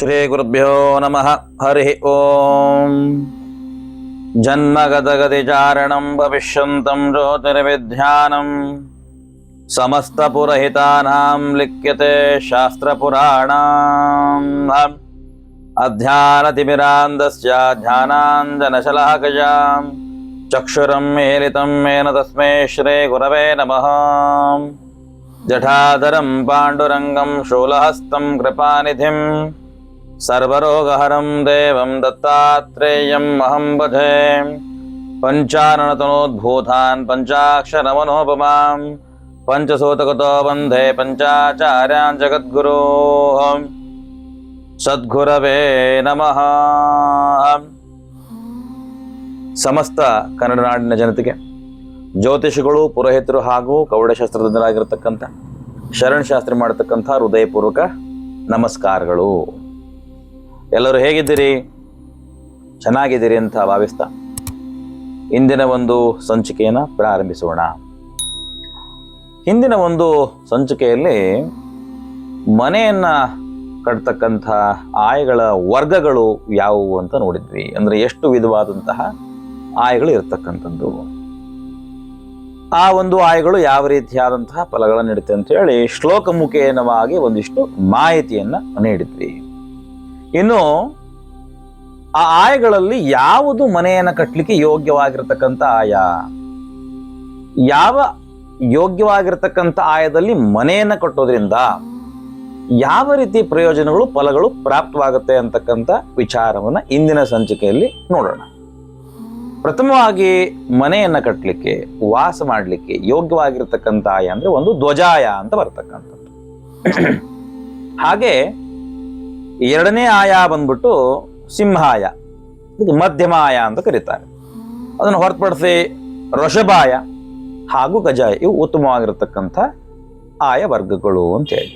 श्रीगुरुभ्यो नमः हरिः ॐ जन्मगतगतिचारणं भविष्यन्तं ज्योतिर्विध्यानम् समस्तपुरहितानां लिख्यते शास्त्रपुराणाम् अध्यानतिमिरान्दस्य ध्यानाञ्जनशलाकजाम् चक्षुरं मेलितं मेन तस्मै श्रीगुरवे नमः जठाधरं पाण्डुरङ्गं शूलहस्तं कृपानिधिं सर्वरोगहरं देवं दत्तात्रेयम् अहं भजे पञ्चाननतनोद्भूतान् पञ्चाक्षरमनोपमां पञ्चसूतकतो वन्दे पञ्चाचार्यान् जगद्गुरोः ಸದ್ಗುರವೇ ನಮಃ ಸಮಸ್ತ ಕನ್ನಡ ನಾಡಿನ ಜನತೆಗೆ ಜ್ಯೋತಿಷಿಗಳು ಪುರೋಹಿತರು ಹಾಗೂ ಕೌಡಶಾಸ್ತ್ರಜ್ಞರಾಗಿರ್ತಕ್ಕಂಥ ಶರಣ್ ಶಾಸ್ತ್ರಿ ಮಾಡತಕ್ಕಂಥ ಹೃದಯಪೂರ್ವಕ ನಮಸ್ಕಾರಗಳು ಎಲ್ಲರೂ ಹೇಗಿದ್ದೀರಿ? ಚೆನ್ನಾಗಿದ್ದೀರಿ ಅಂತ ಭಾವಿಸ್ತಾ. ಇಂದಿನ ಒಂದು ಸಂಚಿಕೆಯನ್ನು ಪ್ರಾರಂಭಿಸೋಣ. ಹಿಂದಿನ ಒಂದು ಸಂಚಿಕೆಯಲ್ಲಿ ಮನೆಯನ್ನು ಕಟ್ತಕ್ಕಂಥ ಆಯಗಳ ವರ್ಗಗಳು ಯಾವುವು ಅಂತ ನೋಡಿದ್ವಿ. ಅಂದರೆ ಎಷ್ಟು ವಿಧವಾದಂತಹ ಆಯಗಳು ಇರತಕ್ಕಂಥದ್ದು. ಆ ಒಂದು ಆಯಗಳು ಯಾವ ರೀತಿಯಾದಂತಹ ಫಲಗಳನ್ನು ನೀಡುತ್ತೆ ಅಂತ ಹೇಳಿ ಶ್ಲೋಕ ಮುಖೇನವಾಗಿ ಒಂದಿಷ್ಟು ಮಾಹಿತಿಯನ್ನು ನೀಡಿದ್ವಿ. ಇನ್ನು ಆ ಆಯಗಳಲ್ಲಿ ಯಾವುದು ಮನೆಯನ್ನು ಕಟ್ಟಲಿಕ್ಕೆ ಯೋಗ್ಯವಾಗಿರ್ತಕ್ಕಂಥ ಆಯ? ಯಾವ ಯೋಗ್ಯವಾಗಿರ್ತಕ್ಕಂಥ ಆಯದಲ್ಲಿ ಮನೆಯನ್ನು ಕಟ್ಟೋದ್ರಿಂದ ಯಾವ ರೀತಿ ಪ್ರಯೋಜನಗಳು, ಫಲಗಳು ಪ್ರಾಪ್ತವಾಗುತ್ತೆ ಅಂತಕ್ಕಂಥ ವಿಚಾರವನ್ನ ಇಂದಿನ ಸಂಚಿಕೆಯಲ್ಲಿ ನೋಡೋಣ. ಪ್ರಥಮವಾಗಿ ಮನೆಯನ್ನ ಕಟ್ಟಲಿಕ್ಕೆ ವಾಸ ಮಾಡಲಿಕ್ಕೆ ಯೋಗ್ಯವಾಗಿರ್ತಕ್ಕಂಥ ಆಯ ಅಂದ್ರೆ ಒಂದು ಧ್ವಜಾಯ ಅಂತ ಬರ್ತಕ್ಕಂಥದ್ದು. ಹಾಗೆ ಎರಡನೇ ಆಯ ಬಂದ್ಬಿಟ್ಟು ಸಿಂಹಾಯ. ಇದು ಮಧ್ಯಮ ಆಯ ಅಂತ ಕರೀತಾರೆ. ಅದನ್ನು ಹೊರತುಪಡಿಸಿ ಋಷಭಾಯ ಹಾಗೂ ಗಜಾಯ ಇವು ಉತ್ತಮವಾಗಿರತಕ್ಕಂಥ ಆಯ ವರ್ಗಗಳು ಅಂತೇಳಿ.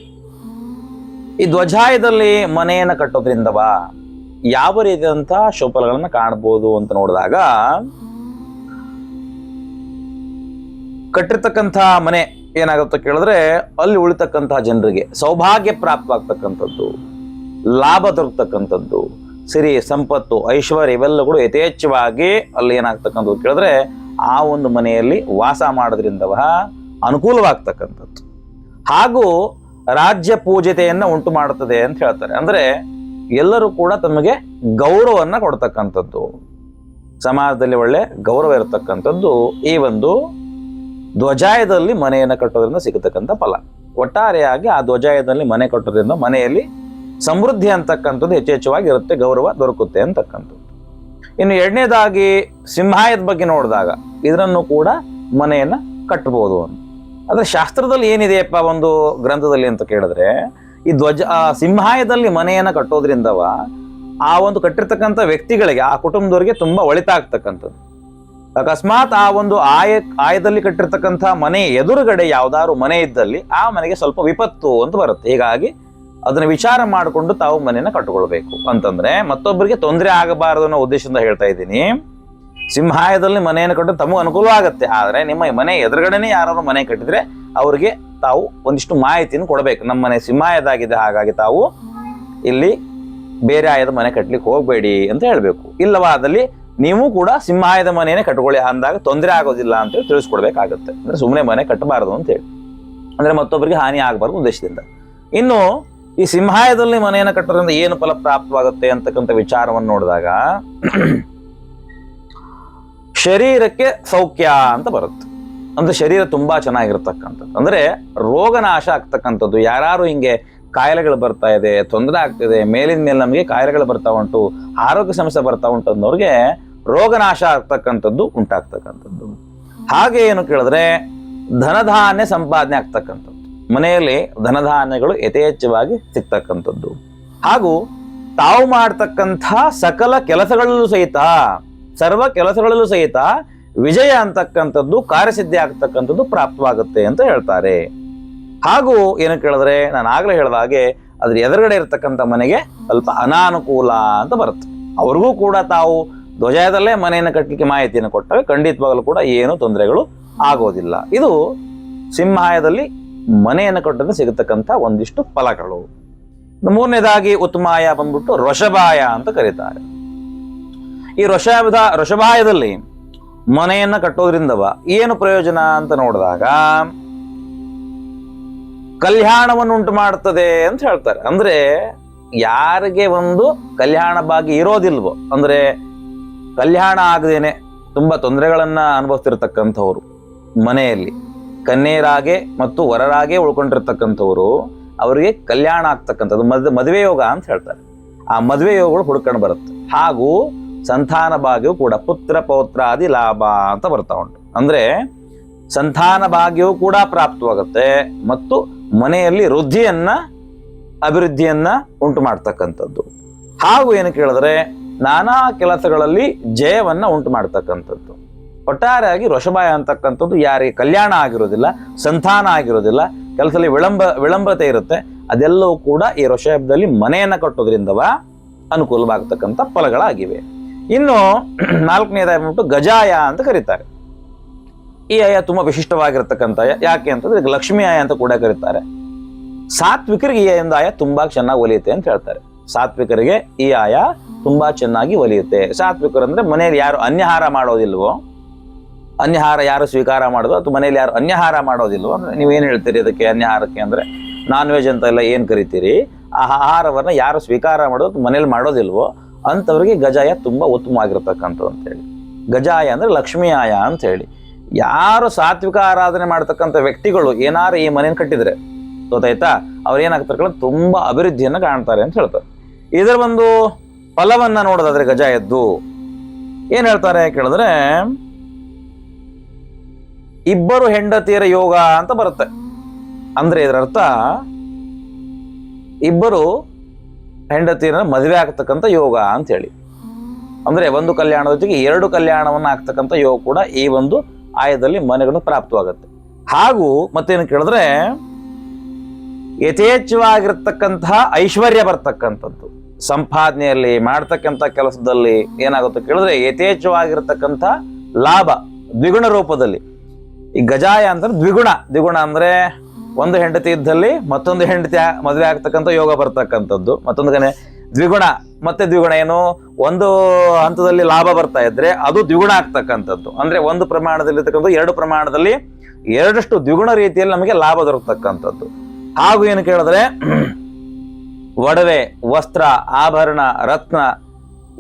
ಈ ಧ್ವಜಾಯದಲ್ಲಿ ಮನೆಯನ್ನು ಕಟ್ಟೋದ್ರಿಂದವಾ ಯಾವ ರೀತಿಯಾದಂಥ ಶೋಪಲಗಳನ್ನು ಕಾಣಬಹುದು ಅಂತ ನೋಡಿದಾಗ ಕಟ್ಟಿರ್ತಕ್ಕಂಥ ಮನೆ ಏನಾಗುತ್ತೆ ಕೇಳಿದ್ರೆ ಅಲ್ಲಿ ಉಳಿತಕ್ಕಂತಹ ಜನರಿಗೆ ಸೌಭಾಗ್ಯ ಪ್ರಾಪ್ತವಾಗ್ತಕ್ಕಂಥದ್ದು. ಲಾಭ ದೊರಕತಕ್ಕಂಥದ್ದು ಸಿರಿ, ಸಂಪತ್ತು, ಐಶ್ವರ್ಯ ಇವೆಲ್ಲಗಳು ಯಥೇಚ್ಛವಾಗಿ ಅಲ್ಲಿ ಏನಾಗ್ತಕ್ಕಂಥದ್ದು ಕೇಳಿದ್ರೆ ಆ ಒಂದು ಮನೆಯಲ್ಲಿ ವಾಸ ಮಾಡೋದ್ರಿಂದ ಅನುಕೂಲವಾಗ್ತಕ್ಕಂಥದ್ದು. ಹಾಗೂ ರಾಜ್ಯ ಪೂಜ್ಯತೆಯನ್ನು ಉಂಟು ಮಾಡುತ್ತದೆ ಅಂತ ಹೇಳ್ತಾರೆ. ಅಂದರೆ ಎಲ್ಲರೂ ಕೂಡ ತಮಗೆ ಗೌರವವನ್ನು ಕೊಡ್ತಕ್ಕಂಥದ್ದು. ಸಮಾಜದಲ್ಲಿ ಒಳ್ಳೆ ಗೌರವ ಇರತಕ್ಕಂಥದ್ದು ಈ ಒಂದು ಧ್ವಜಾಯದಲ್ಲಿ ಮನೆಯನ್ನು ಕಟ್ಟೋದ್ರಿಂದ ಸಿಗತಕ್ಕಂಥ ಫಲ. ಒಟ್ಟಾರೆಯಾಗಿ ಆ ಧ್ವಜಾಯದಲ್ಲಿ ಮನೆ ಕಟ್ಟೋದ್ರಿಂದ ಮನೆಯಲ್ಲಿ ಸಮೃದ್ಧಿ ಅಂತಕ್ಕಂಥದ್ದು ಹೆಚ್ಚೆಚ್ಚುವಾಗಿ ಇರುತ್ತೆ ಗೌರವ ದೊರಕುತ್ತೆ ಅಂತಕ್ಕಂಥದ್ದು. ಇನ್ನು ಎರಡನೇದಾಗಿ ಸಿಂಹಾಯದ ಬಗ್ಗೆ ನೋಡಿದಾಗ ಇದರನ್ನು ಕೂಡ ಮನೆಯನ್ನು ಕಟ್ಟಬಹುದು ಅಂತ ಅದರ ಶಾಸ್ತ್ರದಲ್ಲಿ ಏನಿದೆಯಪ್ಪ ಒಂದು ಗ್ರಂಥದಲ್ಲಿ ಅಂತ ಕೇಳಿದ್ರೆ, ಈ ಧ್ವಜ ಸಿಂಹಾಯದಲ್ಲಿ ಮನೆಯನ್ನು ಕಟ್ಟೋದ್ರಿಂದವ ಆ ಒಂದು ಕಟ್ಟಿರ್ತಕ್ಕಂಥ ವ್ಯಕ್ತಿಗಳಿಗೆ, ಆ ಕುಟುಂಬದವರಿಗೆ ತುಂಬ ಒಳಿತಾಗ್ತಕ್ಕಂಥದ್ದು. ಅಕಸ್ಮಾತ್ ಆ ಒಂದು ಆಯ, ಆಯದಲ್ಲಿ ಕಟ್ಟಿರ್ತಕ್ಕಂಥ ಮನೆ ಎದುರುಗಡೆ ಯಾವುದಾದ್ರು ಮನೆ ಇದ್ದಲ್ಲಿ ಆ ಮನೆಗೆ ಸ್ವಲ್ಪ ವಿಪತ್ತು ಅಂತ ಬರುತ್ತೆ. ಹೀಗಾಗಿ ಅದನ್ನ ವಿಚಾರ ಮಾಡಿಕೊಂಡು ತಾವು ಮನೆಯನ್ನ ಕಟ್ಟಿಕೊಳ್ಬೇಕು ಅಂತಂದ್ರೆ ಮತ್ತೊಬ್ಬರಿಗೆ ತೊಂದರೆ ಆಗಬಾರದು ಅನ್ನೋ ಉದ್ದೇಶದಿಂದ ಹೇಳ್ತಾ ಇದ್ದೀನಿ. ಸಿಂಹಾಯದಲ್ಲಿ ಮನೆಯನ್ನು ಕಟ್ಟಲು ತಮಗೂ ಅನುಕೂಲ ಆಗುತ್ತೆ. ಆದರೆ ನಿಮ್ಮ ಮನೆ ಎದುರುಗಡೆನೇ ಯಾರಾದ್ರು ಮನೆ ಕಟ್ಟಿದ್ರೆ ಅವ್ರಿಗೆ ತಾವು ಒಂದಿಷ್ಟು ಮಾಹಿತಿಯನ್ನು ಕೊಡಬೇಕು. ನಮ್ಮ ಮನೆ ಸಿಂಹಾಯದಾಗಿದೆ, ಹಾಗಾಗಿ ತಾವು ಇಲ್ಲಿ ಬೇರೆ ಆಯದ ಮನೆ ಕಟ್ಟಲಿಕ್ಕೆ ಹೋಗಬೇಡಿ ಅಂತ ಹೇಳಬೇಕು. ಇಲ್ಲವಾದಲ್ಲಿ ನೀವು ಕೂಡ ಸಿಂಹಾಯದ ಮನೆಯೇ ಕಟ್ಕೊಳ್ಳಿ ಅಂದಾಗ ತೊಂದರೆ ಆಗೋದಿಲ್ಲ ಅಂತ ಹೇಳಿ ತಿಳಿಸ್ಕೊಡ್ಬೇಕಾಗತ್ತೆ. ಅಂದ್ರೆ ಸುಮ್ಮನೆ ಮನೆ ಕಟ್ಟಬಾರದು ಅಂತ ಹೇಳಿ. ಅಂದ್ರೆ ಮತ್ತೊಬ್ಬರಿಗೆ ಹಾನಿ ಆಗಬಾರ್ದು ಉದ್ದೇಶದಿಂದ. ಇನ್ನು ಈ ಸಿಂಹಾಯದಲ್ಲಿ ಮನೆಯನ್ನು ಕಟ್ಟೋದ್ರಿಂದ ಏನು ಫಲ ಪ್ರಾಪ್ತವಾಗುತ್ತೆ ಅಂತಕ್ಕಂಥ ವಿಚಾರವನ್ನು ನೋಡಿದಾಗ ಶರೀರಕ್ಕೆ ಸೌಖ್ಯ ಅಂತ ಬರುತ್ತೆ. ಅಂದ್ರೆ ಶರೀರ ತುಂಬಾ ಚೆನ್ನಾಗಿರ್ತಕ್ಕಂಥದ್ದು. ಅಂದ್ರೆ ರೋಗನಾಶ ಆಗ್ತಕ್ಕಂಥದ್ದು. ಯಾರು ಹಿಂಗೆ ಕಾಯಿಲೆಗಳು ಬರ್ತಾ ಇದೆ, ತೊಂದರೆ ಆಗ್ತಿದೆ, ಮೇಲಿನ ಮೇಲೆ ನಮಗೆ ಕಾಯಿಲೆಗಳು ಬರ್ತಾ ಉಂಟು, ಆರೋಗ್ಯ ಸಮಸ್ಯೆ ಬರ್ತಾ ಉಂಟು ಅನ್ನೋರಿಗೆ ರೋಗನಾಶ ಆಗ್ತಕ್ಕಂಥದ್ದು ಉಂಟಾಗ್ತಕ್ಕಂಥದ್ದು. ಹಾಗೆ ಏನು ಕೇಳಿದ್ರೆ ಧನಧಾನ್ಯ ಸಂಪಾದನೆ ಆಗ್ತಕ್ಕಂಥದ್ದು. ಮನೆಯಲ್ಲಿ ಧನಧಾನ್ಯಗಳು ಯಥೇಚ್ಛವಾಗಿ ಸಿಗ್ತಕ್ಕಂಥದ್ದು. ಹಾಗೂ ತಾವು ಮಾಡ್ತಕ್ಕಂಥ ಸಕಲ ಕೆಲಸಗಳಲ್ಲೂ ಸಹಿತ, ಸರ್ವ ಕೆಲಸಗಳಲ್ಲೂ ಸಹಿತ ವಿಜಯ ಅಂತಕ್ಕಂಥದ್ದು, ಕಾರ್ಯಸಿದ್ಧಿ ಆಗ್ತಕ್ಕಂಥದ್ದು ಪ್ರಾಪ್ತವಾಗುತ್ತೆ ಅಂತ ಹೇಳ್ತಾರೆ. ಹಾಗೂ ಏನು ಕೇಳಿದ್ರೆ, ನಾನು ಆಗಲೇ ಹೇಳಿದ ಹಾಗೆ ಅದ್ರ ಎದುರುಗಡೆ ಇರತಕ್ಕಂಥ ಮನೆಗೆ ಸ್ವಲ್ಪ ಅನಾನುಕೂಲ ಅಂತ ಬರುತ್ತೆ. ಅವ್ರಿಗೂ ಕೂಡ ತಾವು ಧ್ವಜದಲ್ಲೇ ಮನೆಯನ್ನು ಕಟ್ಟಲಿಕ್ಕೆ ಮಾಹಿತಿಯನ್ನು ಕೊಟ್ಟಾಗ ಖಂಡಿತವಾಗಲೂ ಕೂಡ ಏನು ತೊಂದರೆಗಳು ಆಗೋದಿಲ್ಲ. ಇದು ಸಿಂಹಾಯದಲ್ಲಿ ಮನೆಯನ್ನು ಕಟ್ಟೋದು ಸಿಗತಕ್ಕಂಥ ಒಂದಿಷ್ಟು ಫಲಗಳು. ಮೂರನೇದಾಗಿ ಉತ್ತಮಾಯ ಬಂದ್ಬಿಟ್ಟು ರೊಷಬಾಯ ಅಂತ ಕರೀತಾರೆ. ಈ ರೊಷಭದ ರೊಷಬಾಯದಲ್ಲಿ ಮನೆಯನ್ನ ಕಟ್ಟೋದ್ರಿಂದವ ಏನು ಪ್ರಯೋಜನ ಅಂತ ನೋಡಿದಾಗ ಕಲ್ಯಾಣವನ್ನು ಉಂಟು ಮಾಡುತ್ತದೆ ಅಂತ ಹೇಳ್ತಾರೆ. ಅಂದ್ರೆ ಯಾರಿಗೆ ಒಂದು ಕಲ್ಯಾಣ ಭಾಗ್ಯ ಇರೋದಿಲ್ವೋ, ಅಂದ್ರೆ ಕಲ್ಯಾಣ ಆಗದೇನೆ ತುಂಬಾ ತೊಂದರೆಗಳನ್ನ ಅನುಭವಿಸ್ತಿರ್ತಕ್ಕಂಥವ್ರು ಮನೆಯಲ್ಲಿ. ಕನ್ಯರಾಗೆ ಮತ್ತು ವರರಾಗೆ ಉಳ್ಕೊಂಡಿರ್ತಕ್ಕಂಥವ್ರು ಅವರಿಗೆ ಕಲ್ಯಾಣ ಆಗ್ತಕ್ಕಂಥದ್ದು, ಮದ್, ಮದುವೆ ಯೋಗ ಅಂತ ಹೇಳ್ತಾರೆ. ಆ ಮದುವೆ ಯೋಗಗಳು ಹುಡ್ಕೊಂಡು ಬರುತ್ತೆ. ಹಾಗೂ ಸಂತಾನ ಭಾಗ್ಯವು ಕೂಡ ಪುತ್ರ ಪೌತ್ರಾದಿ ಲಾಭ ಅಂತ ಬರ್ತಾ ಉಂಟು. ಅಂದ್ರೆ ಸಂತಾನ ಭಾಗ್ಯವು ಕೂಡ ಪ್ರಾಪ್ತವಾಗುತ್ತೆ ಮತ್ತು ಮನೆಯಲ್ಲಿ ವೃದ್ಧಿಯನ್ನ, ಅಭಿವೃದ್ಧಿಯನ್ನ ಉಂಟು ಮಾಡ್ತಕ್ಕಂಥದ್ದು. ಹಾಗೂ ಏನು ಕೇಳಿದ್ರೆ ನಾನಾ ಕೆಲಸಗಳಲ್ಲಿ ಜಯವನ್ನ ಉಂಟು ಮಾಡ್ತಕ್ಕಂಥದ್ದು. ಒಟ್ಟಾರೆಯಾಗಿ ಋಷಭಾಯ ಅಂತಕ್ಕಂಥದ್ದು ಯಾರಿಗೆ ಕಲ್ಯಾಣ ಆಗಿರೋದಿಲ್ಲ, ಸಂತಾನ ಆಗಿರೋದಿಲ್ಲ, ಕೆಲಸದಲ್ಲಿ ವಿಳಂಬ, ವಿಳಂಬತೆ ಇರುತ್ತೆ, ಅದೆಲ್ಲವೂ ಕೂಡ ಈ ಋಷಭದಲ್ಲಿ ಮನೆಯನ್ನು ಕಟ್ಟೋದ್ರಿಂದವ ಅನುಕೂಲವಾಗತಕ್ಕಂಥ ಫಲಗಳಾಗಿವೆ. ಇನ್ನು ನಾಲ್ಕನೇದಾಗಿ ಬಂದ್ಬಿಟ್ಟು ಗಜಾಯ ಅಂತ ಕರೀತಾರೆ. ಈ ಆಯ ತುಂಬ ವಿಶಿಷ್ಟವಾಗಿರ್ತಕ್ಕಂಥ. ಯಾಕೆ ಅಂತಂದ್ರೆ ಲಕ್ಷ್ಮೀ ಆಯ ಅಂತ ಕೂಡ ಕರೀತಾರೆ. ಸಾತ್ವಿಕರಿಗೆ ಈ ಒಂದು ಆಯ ತುಂಬಾ ಚೆನ್ನಾಗಿ ಒಲಿಯುತ್ತೆ ಅಂತ ಹೇಳ್ತಾರೆ. ಸಾತ್ವಿಕರಿಗೆ ಈ ಆಯ ತುಂಬಾ ಚೆನ್ನಾಗಿ ಒಲಿಯುತ್ತೆ. ಸಾತ್ವಿಕರು ಅಂದ್ರೆ ಮನೆಯಲ್ಲಿ ಯಾರು ಅನ್ಯಹಾರ ಮಾಡೋದಿಲ್ವೋ ಅನ್ಯಹಾರ ಯಾರು ಸ್ವೀಕಾರ ಮಾಡೋದು? ಅಥವಾ ಮನೆಯಲ್ಲಿ ಯಾರು ಅನ್ಯಹಾರ ನೀವು ಏನು ಹೇಳ್ತೀರಿ ಅದಕ್ಕೆ ಅನ್ಯಹಾರಕ್ಕೆ ಅಂದರೆ ನಾನ್ ವೆಜ್ ಅಂತ ಎಲ್ಲ ಏನು ಕರಿತೀರಿ? ಆ ಆಹಾರವನ್ನು ಯಾರು ಸ್ವೀಕಾರ ಮಾಡೋದು ಮನೇಲಿ ಮಾಡೋದಿಲ್ವೋ ಅಂಥವ್ರಿಗೆ ಗಜಾಯ ತುಂಬಾ ಉತ್ತಮವಾಗಿರ್ತಕ್ಕಂಥದ್ದು ಅಂತೇಳಿ ಗಜಾಯ ಅಂದರೆ ಲಕ್ಷ್ಮೀ ಆಯ ಅಂತ ಹೇಳಿ. ಯಾರು ಸಾತ್ವಿಕ ಆರಾಧನೆ ಮಾಡ್ತಕ್ಕಂಥ ವ್ಯಕ್ತಿಗಳು ಏನಾರು ಈ ಮನೇನ ಕಟ್ಟಿದರೆ, ಗೊತ್ತಾಯ್ತಾ? ಅವ್ರು ಏನಾಗ್ತಾರೆ ತುಂಬ ಅಭಿವೃದ್ಧಿಯನ್ನು ಕಾಣ್ತಾರೆ ಅಂತ ಹೇಳ್ತಾರೆ. ಇದರ ಒಂದು ಫಲವನ್ನು ನೋಡೋದಾದ್ರೆ ಗಜಾಯದ್ದು. ಏನು ಹೇಳ್ತಾರೆ ಕೇಳಿದ್ರೆ ಇಬ್ಬರು ಹೆಂಡತಿಯರ ಯೋಗ ಅಂತ ಬರುತ್ತೆ. ಅಂದ್ರೆ ಇದರ ಅರ್ಥ ಇಬ್ಬರು ಹೆಂಡತಿಯರ ಮದುವೆ ಆಗ್ತಕ್ಕಂಥ ಯೋಗ ಅಂತ ಹೇಳಿ. ಅಂದ್ರೆ ಒಂದು ಕಲ್ಯಾಣದ ಜೊತೆಗೆ ಎರಡು ಕಲ್ಯಾಣವನ್ನ ಆಗ್ತಕ್ಕಂಥ ಯೋಗ ಕೂಡ ಈ ಒಂದು ಆಯದಲ್ಲಿ ಮನೆಗಳು ಪ್ರಾಪ್ತವಾಗುತ್ತೆ. ಹಾಗೂ ಮತ್ತೇನು ಕೇಳಿದ್ರೆ ಯಥೇಚ್ಛವಾಗಿರ್ತಕ್ಕಂತಹ ಐಶ್ವರ್ಯ ಬರ್ತಕ್ಕಂಥದ್ದು. ಸಂಪಾದನೆಯಲ್ಲಿ ಮಾಡ್ತಕ್ಕಂಥ ಕೆಲಸದಲ್ಲಿ ಏನಾಗುತ್ತೆ ಕೇಳಿದ್ರೆ ಯಥೇಚ್ಛವಾಗಿರ್ತಕ್ಕಂಥ ಲಾಭ ದ್ವಿಗುಣ ರೂಪದಲ್ಲಿ ಈ ಗಜಾಯ ಅಂದ್ರೆ ದ್ವಿಗುಣ. ದ್ವಿಗುಣ ಅಂದ್ರೆ ಒಂದು ಹೆಂಡತಿ ಇದ್ದಲ್ಲಿ ಮತ್ತೊಂದು ಹೆಂಡತಿ ಮದುವೆ ಆಗ್ತಕ್ಕಂಥ ಯೋಗ ಬರ್ತಕ್ಕಂಥದ್ದು. ಮತ್ತೊಂದು ಕಡೆ ದ್ವಿಗುಣ. ಮತ್ತೆ ದ್ವಿಗುಣ ಏನು? ಒಂದು ಹಂತದಲ್ಲಿ ಲಾಭ ಬರ್ತಾ ಇದ್ರೆ ಅದು ದ್ವಿಗುಣ ಆಗ್ತಕ್ಕಂಥದ್ದು. ಅಂದ್ರೆ ಒಂದು ಪ್ರಮಾಣದಲ್ಲಿ ಇರ್ತಕ್ಕಂಥ ಎರಡು ಪ್ರಮಾಣದಲ್ಲಿ ಎರಡಷ್ಟು ದ್ವಿಗುಣ ರೀತಿಯಲ್ಲಿ ನಮಗೆ ಲಾಭ ದೊರಕತಕ್ಕಂಥದ್ದು. ಹಾಗೂ ಏನು ಕೇಳಿದ್ರೆ ಒಡವೆ ವಸ್ತ್ರ, ಆಭರಣ, ರತ್ನ,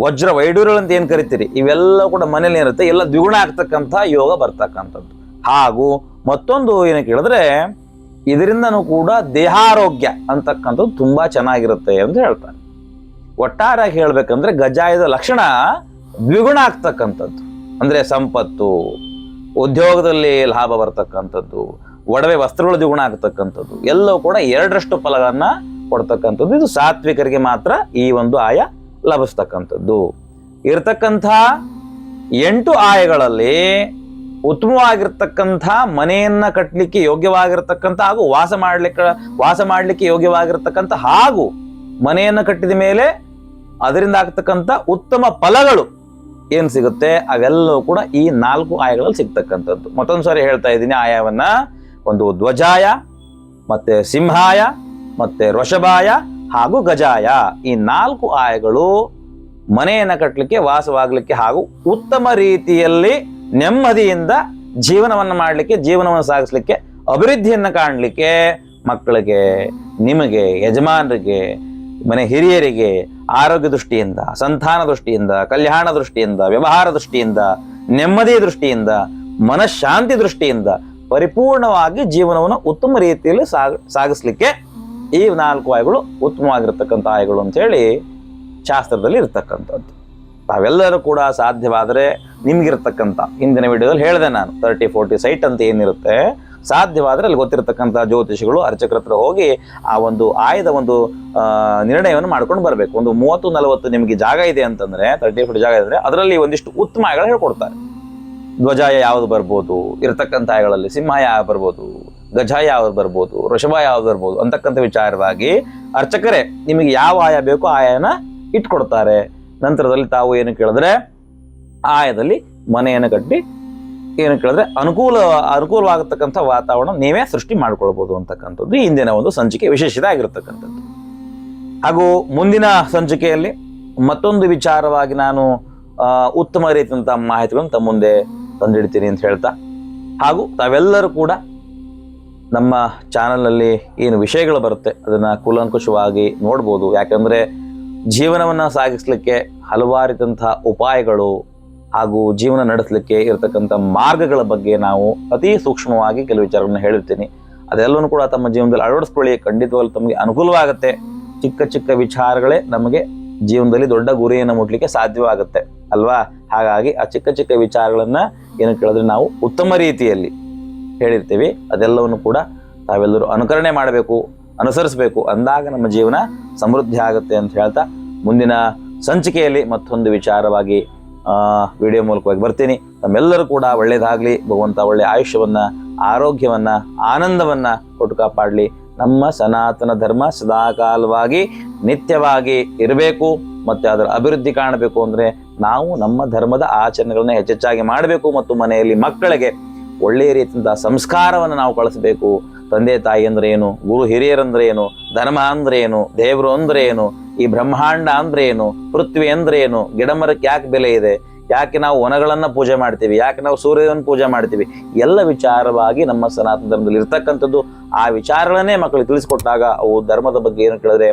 ವಜ್ರ ವೈಡೂರ್ಯಗಳು ಅಂತ ಏನ್ ಕರಿತೀರಿ? ಇವೆಲ್ಲ ಕೂಡ ಮನೇಲಿ ಇರುತ್ತೆ ಎಲ್ಲ ದ್ವಿಗುಣ ಆಗ್ತಕ್ಕಂಥ ಯೋಗ ಬರ್ತಕ್ಕಂಥದ್ದು. ಹಾಗೂ ಮತ್ತೊಂದು ಏನು ಕೇಳಿದ್ರೆ ಇದರಿಂದನೂ ಕೂಡ ದೇಹಾರೋಗ್ಯ ಅಂತಕ್ಕಂಥದ್ದು ತುಂಬಾ ಚೆನ್ನಾಗಿರುತ್ತೆ ಅಂತ ಹೇಳ್ತಾರೆ. ಒಟ್ಟಾರೆಯಾಗಿ ಹೇಳ್ಬೇಕಂದ್ರೆ ಗಜಾಯದ ಲಕ್ಷಣ ದ್ವಿಗುಣ ಆಗ್ತಕ್ಕಂಥದ್ದು. ಅಂದ್ರೆ ಸಂಪತ್ತು, ಉದ್ಯೋಗದಲ್ಲಿ ಲಾಭ ಬರ್ತಕ್ಕಂಥದ್ದು, ಒಡವೆ ವಸ್ತ್ರಗಳು ದ್ವಿಗುಣ ಆಗ್ತಕ್ಕಂಥದ್ದು, ಎಲ್ಲವೂ ಕೂಡ ಎರಡರಷ್ಟು ಫಲಗಳನ್ನ ಕೊಡ್ತಕ್ಕಂಥದ್ದು. ಇದು ಸಾತ್ವಿಕರಿಗೆ ಮಾತ್ರ ಈ ಒಂದು ಆಯ ಲಭಿಸ್ತಕ್ಕಂಥದ್ದು. ಇರತಕ್ಕಂಥ ಎಂಟು ಆಯಗಳಲ್ಲಿ ಉತ್ತಮವಾಗಿರ್ತಕ್ಕಂಥ ಮನೆಯನ್ನ ಕಟ್ಟಲಿಕ್ಕೆ ಯೋಗ್ಯವಾಗಿರ್ತಕ್ಕಂಥ ಹಾಗೂ ವಾಸ ಮಾಡ್ಲಿಕ್ಕೆ ವಾಸ ಮಾಡ್ಲಿಕ್ಕೆ ಯೋಗ್ಯವಾಗಿರ್ತಕ್ಕಂಥ ಹಾಗೂ ಮನೆಯನ್ನ ಕಟ್ಟಿದ ಮೇಲೆ ಅದರಿಂದ ಆಗ್ತಕ್ಕಂಥ ಉತ್ತಮ ಫಲಗಳು ಏನ್ ಸಿಗುತ್ತೆ? ಅವೆಲ್ಲವೂ ಕೂಡ ಈ ನಾಲ್ಕು ಆಯಗಳಲ್ಲಿ ಸಿಗ್ತಕ್ಕಂಥದ್ದು. ಮತ್ತೊಂದು ಸಾರಿ ಹೇಳ್ತಾ ಇದ್ದೀನಿ, ಆಯವನ್ನ ಒಂದು ಧ್ವಜಾಯ, ಮತ್ತೆ ಸಿಂಹಾಯ, ಮತ್ತೆ ಋಷಭಾಯ ಹಾಗೂ ಗಜಾಯ. ಈ ನಾಲ್ಕು ಆಯಗಳು ಮನೆಯನ್ನ ಕಟ್ಟಲಿಕ್ಕೆ ವಾಸವಾಗಲಿಕ್ಕೆ ಹಾಗೂ ಉತ್ತಮ ರೀತಿಯಲ್ಲಿ ನೆಮ್ಮದಿಯಿಂದ ಜೀವನವನ್ನು ಮಾಡಲಿಕ್ಕೆ, ಜೀವನವನ್ನು ಸಾಗಿಸ್ಲಿಕ್ಕೆ, ಅಭಿವೃದ್ಧಿಯನ್ನು ಕಾಣಲಿಕ್ಕೆ ಮಕ್ಕಳಿಗೆ, ನಿಮಗೆ, ಯಜಮಾನರಿಗೆ, ಮನೆ ಹಿರಿಯರಿಗೆ, ಆರೋಗ್ಯ ದೃಷ್ಟಿಯಿಂದ, ಸಂತಾನ ದೃಷ್ಟಿಯಿಂದ, ಕಲ್ಯಾಣ ದೃಷ್ಟಿಯಿಂದ, ವ್ಯವಹಾರ ದೃಷ್ಟಿಯಿಂದ, ನೆಮ್ಮದಿ ದೃಷ್ಟಿಯಿಂದ, ಮನಃಶಾಂತಿ ದೃಷ್ಟಿಯಿಂದ ಪರಿಪೂರ್ಣವಾಗಿ ಜೀವನವನ್ನು ಉತ್ತಮ ರೀತಿಯಲ್ಲಿ ಸಾಗ, ಸಾಗಿಸ್ಲಿಕ್ಕೆ ಈ ನಾಲ್ಕು ಆಯಗಳು ಉತ್ತಮವಾಗಿರ್ತಕ್ಕಂಥ ಆಯಗಳು ಅಂತ ಹೇಳಿ ಶಾಸ್ತ್ರದಲ್ಲಿ ಇರ್ತಕ್ಕಂಥದ್ದು. ತಾವೆಲ್ಲರೂ ಕೂಡ ಸಾಧ್ಯವಾದರೆ ನಿಮಗಿರ್ತಕ್ಕಂಥ, ಹಿಂದಿನ ವಿಡಿಯೋದಲ್ಲಿ ಹೇಳಿದೆ ನಾನು ತರ್ಟಿ ಫೋರ್ಟಿ ಸೈಟ್ ಅಂತ ಏನಿರುತ್ತೆ, ಸಾಧ್ಯವಾದರೆ ಅಲ್ಲಿ ಗೊತ್ತಿರತಕ್ಕಂಥ ಜ್ಯೋತಿಷಿಗಳು, ಅರ್ಚಕರ ಹತ್ರ ಹೋಗಿ ಆ ಒಂದು ಆಯದ ಒಂದು ನಿರ್ಣಯವನ್ನು ಮಾಡ್ಕೊಂಡು ಬರಬೇಕು. ಒಂದು ಮೂವತ್ತು, ನಲವತ್ತು ನಿಮಗೆ ಜಾಗ ಇದೆ ಅಂತಂದರೆ ತರ್ಟಿ ಫೋರ್ಟಿ ಜಾಗ ಇದ್ರೆ ಅದರಲ್ಲಿ ಒಂದಿಷ್ಟು ಉತ್ತಮ ಆಯಗಳು ಹೇಳ್ಕೊಡ್ತಾರೆ. ಧ್ವಜಾಯ ಯಾವ್ದು ಬರ್ಬೋದು, ಇರತಕ್ಕಂಥ ಆಯಗಳಲ್ಲಿ ಸಿಂಹ ಯಾವ ಬರ್ಬೋದು ಗಜಾಯ ಯಾವ್ದು ಬರ್ಬೋದು ವೃಷಭ ಯಾವ್ದು ಬರ್ಬೋದು ಅಂತಕ್ಕಂಥ ವಿಚಾರವಾಗಿ ಅರ್ಚಕರೇ ನಿಮಗೆ ಯಾವ ಆಯ ಬೇಕೋ ಆಯನ ಇಟ್ಕೊಡ್ತಾರೆ. ನಂತರದಲ್ಲಿ ತಾವು ಏನು ಕೇಳಿದ್ರೆ ಆಯದಲ್ಲಿ ಮನೆಯನ್ನು ಕಟ್ಟಿ ಏನು ಕೇಳಿದ್ರೆ ಅನುಕೂಲ, ಅನುಕೂಲವಾಗತಕ್ಕಂಥ ವಾತಾವರಣ ನೀವೇ ಸೃಷ್ಟಿ ಮಾಡ್ಕೊಳ್ಬೋದು ಅಂತಕ್ಕಂಥದ್ದು ಇಂದಿನ ಒಂದು ಸಂಚಿಕೆ ವಿಶೇಷತೆ ಆಗಿರತಕ್ಕಂಥದ್ದು. ಹಾಗೂ ಮುಂದಿನ ಸಂಚಿಕೆಯಲ್ಲಿ ಮತ್ತೊಂದು ವಿಚಾರವಾಗಿ ನಾನು ಉತ್ತಮ ರೀತಿಯಂಥ ಮಾಹಿತಿಗಳನ್ನು ತಮ್ಮ ಮುಂದೆ ತಂದಿಡ್ತೀನಿ ಅಂತ ಹೇಳ್ತಾ, ಹಾಗೂ ತಾವೆಲ್ಲರೂ ಕೂಡ ನಮ್ಮ ಚಾನಲ್ನಲ್ಲಿ ಏನು ವಿಷಯಗಳು ಬರುತ್ತೆ ಅದನ್ನು ಕೂಲಂಕುಷವಾಗಿ ನೋಡ್ಬೋದು. ಯಾಕಂದರೆ ಜೀವನವನ್ನು ಸಾಗಿಸ್ಲಿಕ್ಕೆ ಹಲವಾರಿದಂಥ ಉಪಾಯಗಳು ಹಾಗೂ ಜೀವನ ನಡೆಸಲಿಕ್ಕೆ ಇರತಕ್ಕಂಥ ಮಾರ್ಗಗಳ ಬಗ್ಗೆ ನಾವು ಅತಿ ಸೂಕ್ಷ್ಮವಾಗಿ ಕೆಲವು ವಿಚಾರಗಳನ್ನು ಹೇಳಿರ್ತೀನಿ. ಅದೆಲ್ಲವೂ ಕೂಡ ತಮ್ಮ ಜೀವನದಲ್ಲಿ ಅಳವಡಿಸ್ಕೊಳ್ಳಿ. ಖಂಡಿತವಾಗ್ಲೂ ತಮಗೆ ಅನುಕೂಲವಾಗುತ್ತೆ. ಚಿಕ್ಕ ಚಿಕ್ಕ ವಿಚಾರಗಳೇ ನಮಗೆ ಜೀವನದಲ್ಲಿ ದೊಡ್ಡ ಗುರಿಯನ್ನು ಮುಟ್ಲಿಕ್ಕೆ ಸಾಧ್ಯವಾಗುತ್ತೆ. ಅಲ್ವಾ? ಹಾಗಾಗಿ ಆ ಚಿಕ್ಕ ಚಿಕ್ಕ ವಿಚಾರಗಳನ್ನು ಏನು ಕೇಳಿದ್ರೆ ನಾವು ಉತ್ತಮ ರೀತಿಯಲ್ಲಿ ಹೇಳಿರ್ತೀವಿ. ಅದೆಲ್ಲವನ್ನು ಕೂಡ ತಾವೆಲ್ಲರೂ ಅನುಕರಣೆ ಮಾಡಬೇಕು. ಅನುಸರಿಸಬೇಕು ಅಂದಾಗ ನಮ್ಮ ಜೀವನ ಸಮೃದ್ಧಿ ಆಗುತ್ತೆ ಅಂತ ಹೇಳ್ತಾ ಮುಂದಿನ ಸಂಚಿಕೆಯಲ್ಲಿ ಮತ್ತೊಂದು ವಿಚಾರವಾಗಿ ವಿಡಿಯೋ ಮೂಲಕವಾಗಿ ಬರ್ತೀನಿ. ತಮ್ಮೆಲ್ಲರೂ ಕೂಡ ಒಳ್ಳೆಯದಾಗಲಿ ಭಗವಂತ ಒಳ್ಳೆ ಆಯುಷ್ಯವನ್ನ, ಆರೋಗ್ಯವನ್ನ, ಆನಂದವನ್ನ ಕೊಟ್ಟು ಕಾಪಾಡಲಿ. ನಮ್ಮ ಸನಾತನ ಧರ್ಮ ಸದಾಕಾಲವಾಗಿ ನಿತ್ಯವಾಗಿ ಇರಬೇಕು, ಮತ್ತೆ ಅದರ ಅಭಿವೃದ್ಧಿ ಕಾಣಬೇಕು ಅಂದ್ರೆ ನಾವು ನಮ್ಮ ಧರ್ಮದ ಆಚರಣೆಗಳನ್ನ ಹೆಚ್ಚೆಚ್ಚಾಗಿ ಮಾಡಬೇಕು ಮತ್ತು ಮನೆಯಲ್ಲಿ ಮಕ್ಕಳಿಗೆ ಒಳ್ಳೆಯ ರೀತಿಯಿಂದ ಸಂಸ್ಕಾರವನ್ನು ನಾವು ಕಳಿಸಬೇಕು. ತಂದೆ ತಾಯಿ ಅಂದ್ರೆ ಏನು? ಗುರು ಹಿರಿಯರಂದ್ರೆ ಏನು? ಧರ್ಮ ಅಂದ್ರೆ ಏನು? ದೇವರು ಅಂದ್ರೆ ಏನು? ಈ ಬ್ರಹ್ಮಾಂಡ ಅಂದ್ರೆ ಏನು? ಪೃಥ್ವಿ ಅಂದ್ರೆ ಏನು? ಗಿಡಮರಕ್ಕೆ ಯಾಕೆ ಬೆಲೆ ಇದೆ? ಯಾಕೆ ನಾವು ವನಗಳನ್ನ ಪೂಜೆ ಮಾಡ್ತೀವಿ? ಯಾಕೆ ನಾವು ಸೂರ್ಯನ ಪೂಜೆ ಮಾಡ್ತೀವಿ? ಎಲ್ಲ ವಿಚಾರವಾಗಿ ನಮ್ಮ ಸನಾತನ ಧರ್ಮದಲ್ಲಿ ಇರ್ತಕ್ಕಂಥದ್ದು ಆ ವಿಚಾರಗಳನ್ನೇ ಮಕ್ಕಳಿಗೆ ತಿಳಿಸ್ಕೊಟ್ಟಾಗ ಅವು ಧರ್ಮದ ಬಗ್ಗೆ ಏನು ಕೇಳಿದ್ರೆ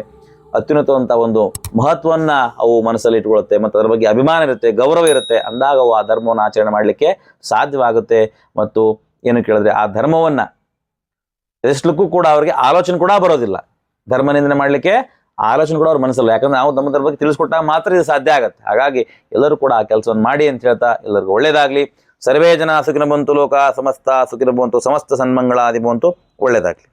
ಅತ್ಯುನ್ನತವಂತ ಒಂದು ಮಹತ್ವವನ್ನ ಅವು ಮನಸ್ಸಲ್ಲಿ ಇಟ್ಕೊಳ್ಳುತ್ತೆ ಮತ್ತು ಅದರ ಬಗ್ಗೆ ಅಭಿಮಾನ ಇರುತ್ತೆ, ಗೌರವ ಇರುತ್ತೆ. ಅಂದಾಗ ಅವು ಆ ಧರ್ಮವನ್ನು ಆಚರಣೆ ಮಾಡಲಿಕ್ಕೆ ಸಾಧ್ಯವಾಗುತ್ತೆ. ಮತ್ತು ಏನು ಕೇಳಿದ್ರೆ ಆ ಧರ್ಮವನ್ನ ಎಷ್ಟಕ್ಕೂ ಕೂಡ ಅವರಿಗೆ ಆಲೋಚನೆ ಕೂಡ ಬರೋದಿಲ್ಲ. ಧರ್ಮ ನಿಂದನೆ ಮಾಡಲಿಕ್ಕೆ ಆಲೋಚನೆ ಕೂಡ ಅವ್ರ ಮನಸ್ಸಲ್ಲ. ಯಾಕಂದ್ರೆ ನಾವು ನಮ್ಮ ಬಗ್ಗೆ ತಿಳಿಸ್ಕೊಟ್ಟಾಗ ಮಾತ್ರ ಇದು ಸಾಧ್ಯ ಆಗುತ್ತೆ. ಹಾಗಾಗಿ ಎಲ್ಲರೂ ಕೂಡ ಆ ಕೆಲಸವನ್ನು ಮಾಡಿ ಅಂತ ಹೇಳ್ತಾ ಎಲ್ಲರಿಗೂ ಒಳ್ಳೇದಾಗಲಿ. ಸರ್ವೇ ಜನ ಸುಖಿನ ಬಂತು ಲೋಕ ಸಮಸ್ತ ಸುಖಿನ ಬಂತು ಸಮಸ್ತ ಸನ್ಮಂಗಳಾದಿ ಬಂತು ಒಳ್ಳೇದಾಗ್ಲಿ.